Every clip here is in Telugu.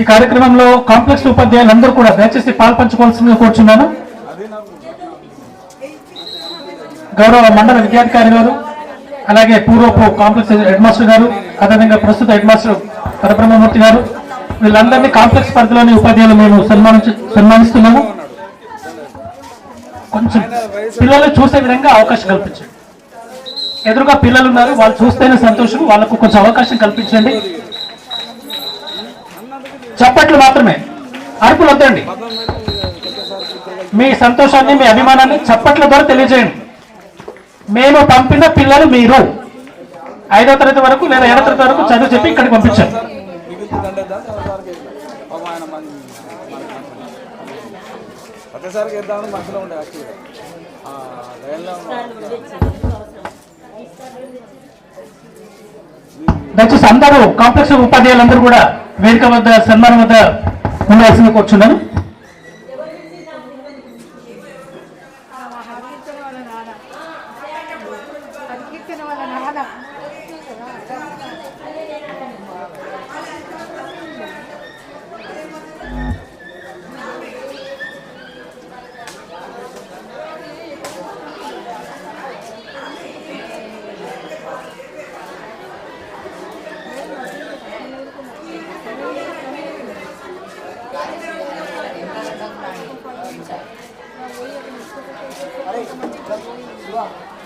ఈ కార్యక్రమంలో కాంప్లెక్స్ ఉపాధ్యాయులందరూ కూడా దయచేసి పాల్పంచుకోవాల్సిందిగా కోరుచున్నాను. గౌరవ మండల విద్యాధికారి గారు అలాగే పూర్వపు కాంప్లెక్స్ హెడ్ మాస్టర్ గారు అదేవిధంగా ప్రస్తుత హెడ్ మాస్టర్ పరబ్రహ్మమూర్తి గారు వీళ్ళందరినీ కాంప్లెక్స్ పరిధిలోని ఉపాధ్యాయులు మేము సన్మానించ సన్మానిస్తున్నాము. కొంచెం పిల్లలు చూసే విధంగా అవకాశం కల్పించండి. ఎదురుగా పిల్లలు ఉన్నారు వాళ్ళు చూస్తేనే సంతోషం వాళ్ళకు కొంచెం అవకాశం కల్పించండి. చప్పట్లు మాత్రమే. అరుపులు వద్దండి. మీ సంతోషాన్ని మీ అభిమానాన్ని చప్పట్ల ద్వారా తెలియజేయండి. మేము పంపిన పిల్లలు మీరు. ఐదో తరగతి వరకు లేదా ఏడో తరగతి వరకు చదువు చెప్పి ఇక్కడికి పంపించారు దయచేసి అందరూ కాంప్లెక్స్ ఉపాధ్యాయులందరూ కూడా వేదిక వద్ద సన్మానం వద్ద ఉండాల్సింది కూర్చున్నాను.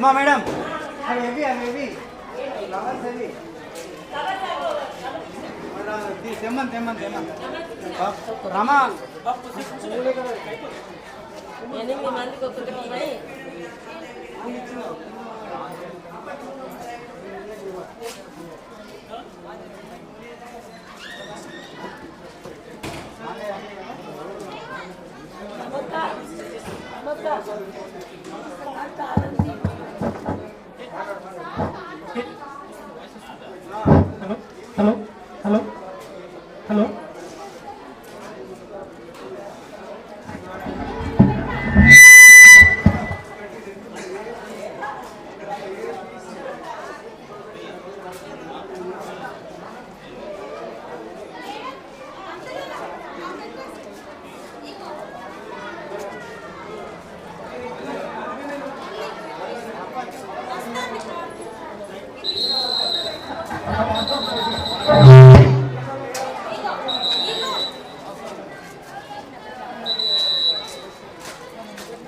పద్మా మేడం. అవి ఏవి అవి ఏవి ఫ్లవర్స్ ఏవి తెమ్మన్ తెమ్మన్ తెమ్మన్ రమా. ఎనిమిది మందికి ఒకటి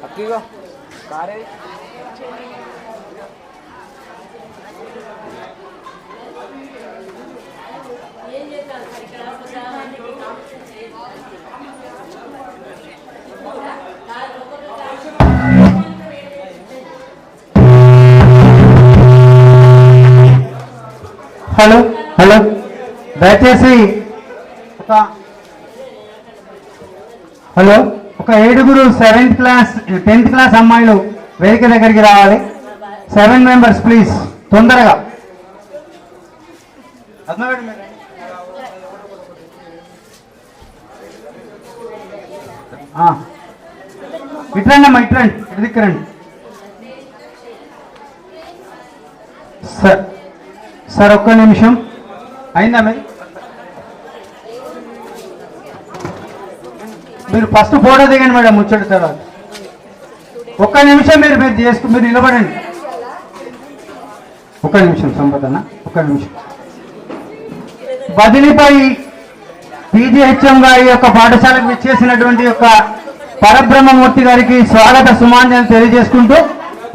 అక్కిగో కారే ఏం చేశారు సార్ ఇక్కడ ప్రజావానికి కాంపిటీషన్ చేయదు. హలో హలో దయచేసి ఒక హలో ఒక ఏడుగురు సెవెంత్ క్లాస్ టెన్త్ క్లాస్ అమ్మాయిలు వేదిక దగ్గరికి రావాలి. సెవెన్ మెంబర్స్ ప్లీజ్ తొందరగా. ఇట్రండి అమ్మా ఇట్రండి. ఇటు దిక్కరండి సార్ సార్ ఒక్క నిమిషం. అయిందా మరి? మీరు ఫస్ట్ ఫోటో దిగండి మేడం ముచ్చట తర్వాత. ఒక్క నిమిషం మీరు మీరు చేసుకు మీరు నిలబడండి. ఒక్క నిమిషం సంపదన ఒక్క నిమిషం. బదిలీపై పీజీహెచ్ఎం గారి యొక్క పాఠశాలకు విచ్చేసినటువంటి యొక్క పరబ్రహ్మమూర్తి గారికి స్వాగత సుమాన్యాలు తెలియజేసుకుంటూ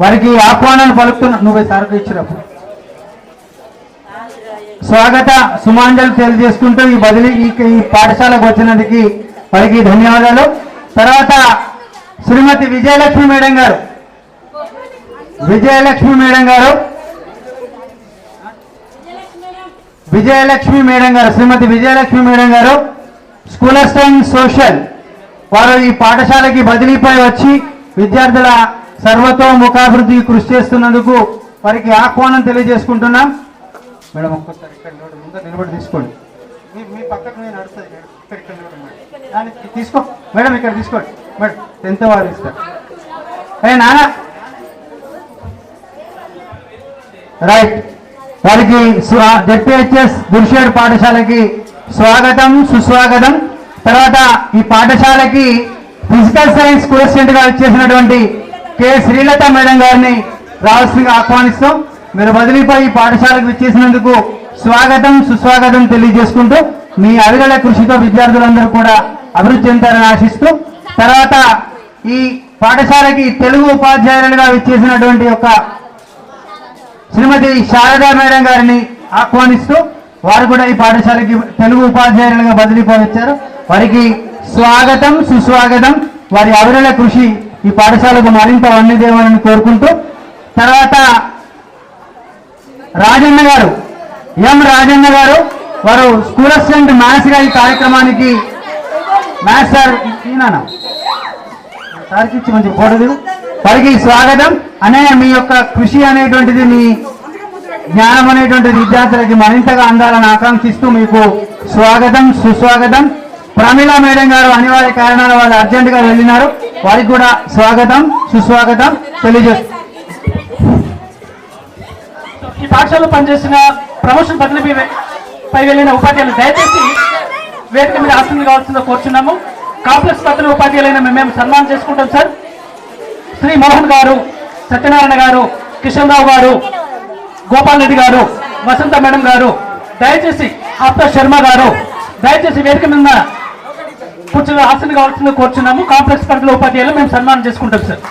వారికి ఆహ్వానాలు పలుకుతున్నా నువ్వే సరుకు ఇచ్చినప్పుడు స్వాగత సుమాంజలు తెలియజేసుకుంటూ ఈ బదిలీ ఈ ఈ పాఠశాలకు వచ్చినందుకు వారికి ధన్యవాదాలు. తర్వాత శ్రీమతి విజయలక్ష్మి మేడం గారు. విజయలక్ష్మి మేడం గారు. విజయలక్ష్మి మేడం గారు శ్రీమతి విజయలక్ష్మి మేడం గారు. School assistant social. వారు ఈ పాఠశాలకి బదిలీపై వచ్చి విద్యార్థుల సర్వతోముఖాభివృద్ధికి కృషి చేస్తున్నందుకు వారికి ఆహ్వానం తెలియజేసుకుంటున్నాం. మేడం ఒక్కసారి ఇక్కడ నిలబడి తీసుకోండి. మీ మీ పక్కకు నేను నడుస్తుంది మేడం ఇక్కడ ఇక్కడ మేడం దాన్ని తీసుకో. మేడం ఇక్కడ తీసుకోండి. మేడం ఎంత వారు ఇస్తారు? ఏ నాన్న! రైట్. వారికి జెడ్పిహెచ్ఎస్ దుర్షేడ్ పాఠశాలకి స్వాగతం సుస్వాగతం. తర్వాత ఈ పాఠశాలకి ఫిజికల్ సైన్స్ కోర్సెంట్గా చేసినటువంటి కె. శ్రీలత మేడం గారిని రావాల్సిందిగా ఆహ్వానిస్తాం మీరు బదిలీపై ఈ పాఠశాలకు విచ్చేసినందుకు స్వాగతం సుస్వాగతం తెలియజేసుకుంటూ మీ అవిరళ కృషితో విద్యార్థులందరూ కూడా అభివృద్ధి చెందారని ఆశిస్తూ తర్వాత ఈ పాఠశాలకి తెలుగు ఉపాధ్యాయులుగా విచ్చేసినటువంటి ఒక శ్రీమతి శారదా మేడం గారిని ఆహ్వానిస్తూ వారు కూడా ఈ పాఠశాలకి తెలుగు ఉపాధ్యాయులుగా బదిలీపై వచ్చారు వారికి స్వాగతం సుస్వాగతం. వారి అవిరళ కృషి ఈ పాఠశాలకు మరింత వన్నదేవాలని కోరుకుంటూ తర్వాత రాజన్న గారు ఎం రాజన్న గారు వారు స్కూల్ అసిస్టెంట్ మ్యాథ్స్ ఈ కార్యక్రమానికి మ్యాథ్స్ సార్ ఈయన సార్కి ఇచ్చి మంచి కూడదు వారికి స్వాగతం. అనే మీ యొక్క కృషి అనేటువంటిది మీ జ్ఞానం అనేటువంటిది విద్యార్థులకి మరింతగా అందాలని ఆకాంక్షిస్తూ మీకు స్వాగతం సుస్వాగతం. ప్రమీళ మేడం గారు అనివార్య కారణాల వాళ్ళు అర్జెంట్గా వెళ్ళినారు. వారికి కూడా స్వాగతం సుస్వాగతం. తెలియజేస్తారు ఈ పాఠశాలలో పనిచేసిన ప్రమోషన్ బదిలీ పై వెళ్ళిన ఉపాధ్యాయులు దయచేసి వేదిక మీద ఆసనం కావాల్సిందో కోరుచున్నాము. కాంప్లెక్స్ బదిలీ ఉపాధ్యాయులైన మేము సన్మానం చేసుకుంటాం సార్? శ్రీ మోహన్ గారు సత్యనారాయణ గారు కిషన్ రావు గారు గోపాల్ రెడ్డి గారు వసంత మేడం గారు దయచేసి ఆప్తా శర్మ గారు దయచేసి వేదిక మీద కూర్చుని ఆసనం కావాల్సిందో కోరుచున్నాము. కాంప్లెక్స్ బదిలీ ఉపాధ్యాయులు మేము సన్మానం చేసుకుంటాం సార్.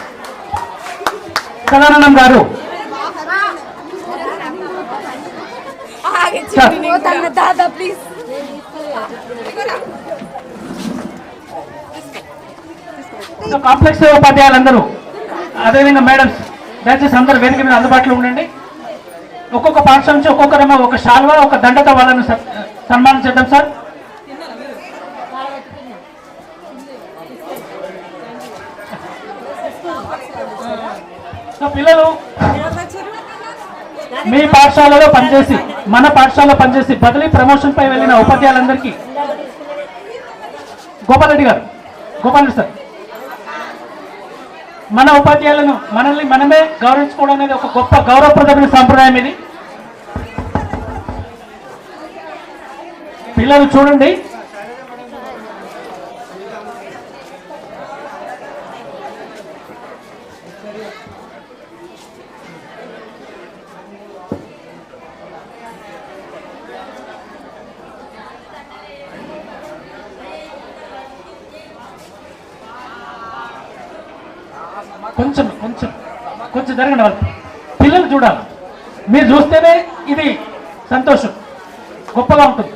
సదానందం గారు దాదా ప్లీజ్ కాంప్లెక్స్ ఉపాధ్యాయులందరూ అదేవిధంగా మేడమ్స్ దయచేసి అందరూ వేదిక మీద అందుబాటులో ఉండండి. ఒక్కొక్క పాఠశాల నుంచి ఒక్కొక్కరేమో ఒక శాల్వా ఒక దండతో వాళ్ళని సన్మానం చేద్దాం సార్. సో పిల్లలు మీ పాఠశాలలో పనిచేసి మన పాఠశాలలో పనిచేసి బదిలీ ప్రమోషన్ పై వెళ్ళిన ఉపాధ్యాయులందరికీ గోపాల్ రెడ్డి గారు గోపాల్ రెడ్డి సార్. మన ఉపాధ్యాయులను మనల్ని మనమే గౌరవించుకోవడం అనేది ఒక గొప్ప గౌరవప్రదమైన సాంప్రదాయం ఇది. పిల్లలు చూడండి కొంచెం కొంచెం కొంచెం జరగండి వాళ్ళు పిల్లలు చూడాలి. మీరు చూస్తేనే ఇది సంతోషం. గొప్పగా ఉంటుంది.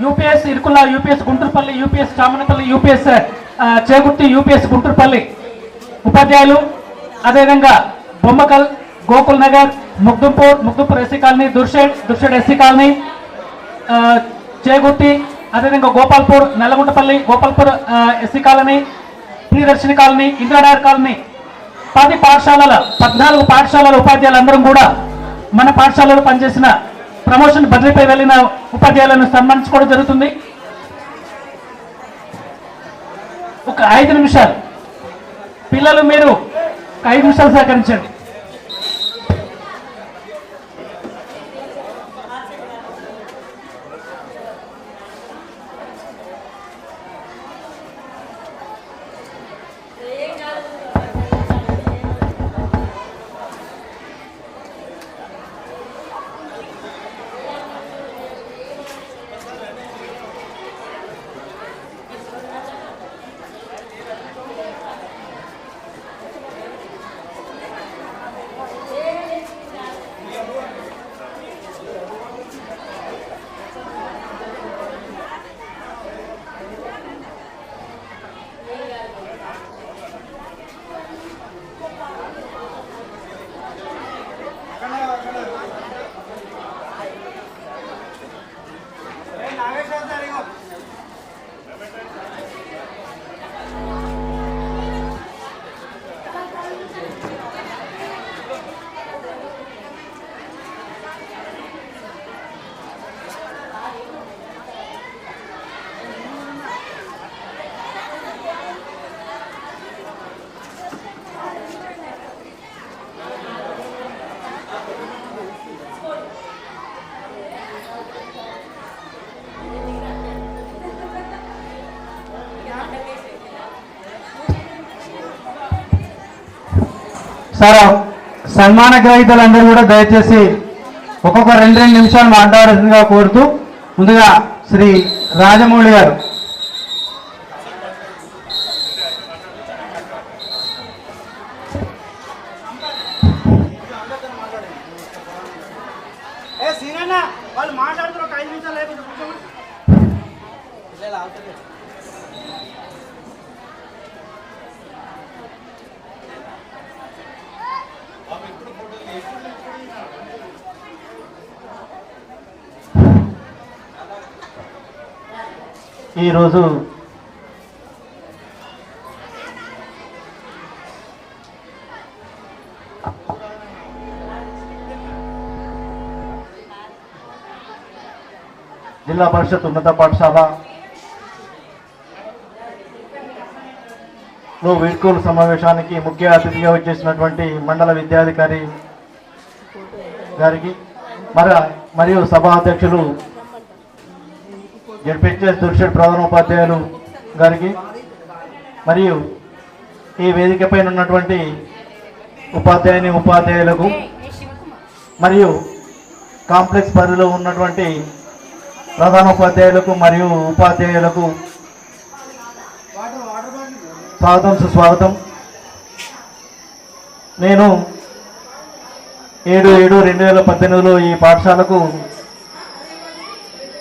UPS Irukula UPS Gunturupalli UPS Chamanapalli UPS ఆ, చేగుర్తి యూపీఎస్ గుంటూరుపల్లి. ఉపాధ్యాయులు అదేవిధంగా Bommakal Gokul Nagar Mugdumpur Mugdumpur SC colony Durshed Durshed SC colony Chegurthi అదేవిధంగా Gopalpur Nallaguntapalli Gopalpur SC colony Priyadarshini colony Indiranagar colony. పది పాఠశాలల పద్నాలుగు పాఠశాలల ఉపాధ్యాయులందరం కూడా మన పాఠశాలలో పనిచేసిన ప్రమోషన్ బదిలీపై వెళ్ళిన ఉపాధ్యాయులను సన్మానించుకోవడం జరుగుతుంది. ఒక ఐదు నిమిషాలు. పిల్లలు మీరు ఐదు నిమిషాలు సహకరించండి. సార్ సన్మాన గ్రహీతలందరూ కూడా దయచేసి ఒక్కొక్క రెండు రెండు నిమిషాలు మాట్లాడాల్సిందిగా కోరుతూ ముందుగా శ్రీ రాజమౌళి గారు. వాళ్ళు మాట్లాడుతున్నారు ఒక ఐదు నిమిషాలు లేకుండా ఈరోజు జిల్లా పరిషత్ ఉన్నత పాఠశాల లో వీడ్కోలు సమావేశానికి ముఖ్య అతిథిగా వచ్చేసినటువంటి మండల విద్యాధికారి గారికి మరి మరియు సభా అధ్యక్షులు జడ్పిహెచ్ఎస్ దుర్షడ్ ప్రధానోపాధ్యాయులు గారికి మరియు ఈ వేదిక పైన ఉన్నటువంటి ఉపాధ్యాయుని ఉపాధ్యాయులకు మరియు కాంప్లెక్స్ పరిధిలో ఉన్నటువంటి ప్రధానోపాధ్యాయులకు మరియు ఉపాధ్యాయులకు స్వాగతం సుస్వాగతం. నేను ఏడు ఏడు రెండు వేల పద్దెనిమిదిలో ఈ పాఠశాలకు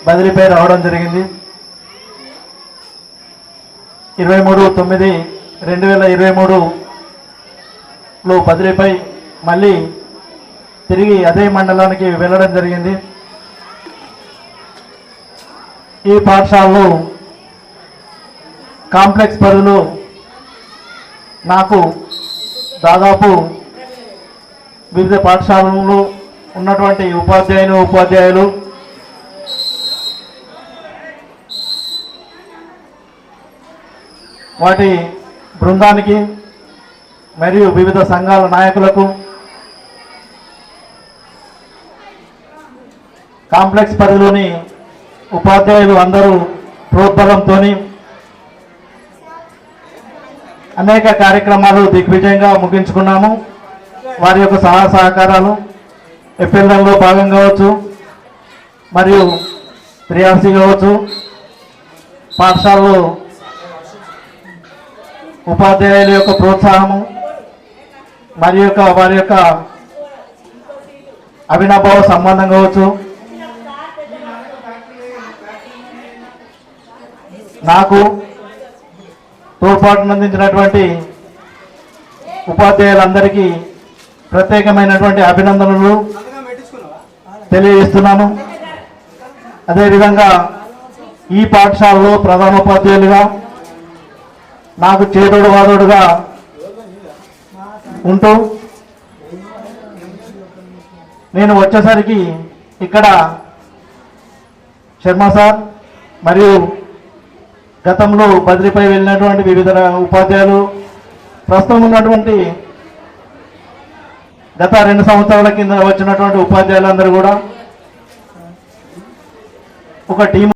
బదిలీపై రావడం జరిగింది. ఇరవై మూడు తొమ్మిది రెండు వేల ఇరవై మూడులో బదిలీపై మళ్ళీ తిరిగి అదే మండలానికి వెళ్ళడం జరిగింది. ఈ పాఠశాలలో కాంప్లెక్స్ పరిధిలో నాకు దాదాపు వివిధ పాఠశాలల్లో ఉన్నటువంటి ఉపాధ్యాయులు ఉపాధ్యాయులు వాటి బృందానికి మరియు వివిధ సంఘాల నాయకులకు కాంప్లెక్స్ పరిధిలోని ఉపాధ్యాయులు అందరూ ప్రోద్బలంతో అనేక కార్యక్రమాలు దిగ్విజయంగా ముగించుకున్నాము. వారి యొక్క సహాయ సహకారాలు ఎఫ్ఎల్ఎంలో భాగం కావచ్చు మరియు త్రిఆర్సీ కావచ్చు పాఠశాలలో ఉపాధ్యాయుల యొక్క ప్రోత్సాహము మరి యొక్క వారి యొక్క అవినాభావ సంబంధం కావచ్చు. నాకు తోడ్పాటును అందించినటువంటి ఉపాధ్యాయులందరికీ ప్రత్యేకమైనటువంటి అభినందనలు తెలియజేస్తున్నాను. అదేవిధంగా ఈ పాఠశాలలో ప్రధానోపాధ్యాయులుగా నాకు చేదోడు వాదోడుగా ఉంటూ నేను వచ్చేసరికి ఇక్కడ శర్మ సార్ మరియు గతంలో బదిలీపై వెళ్ళినటువంటి వివిధ ఉపాధ్యాయులు ప్రస్తుతం ఉన్నటువంటి గత రెండు సంవత్సరాల కింద వచ్చినటువంటి ఉపాధ్యాయులందరూ కూడా ఒక టీం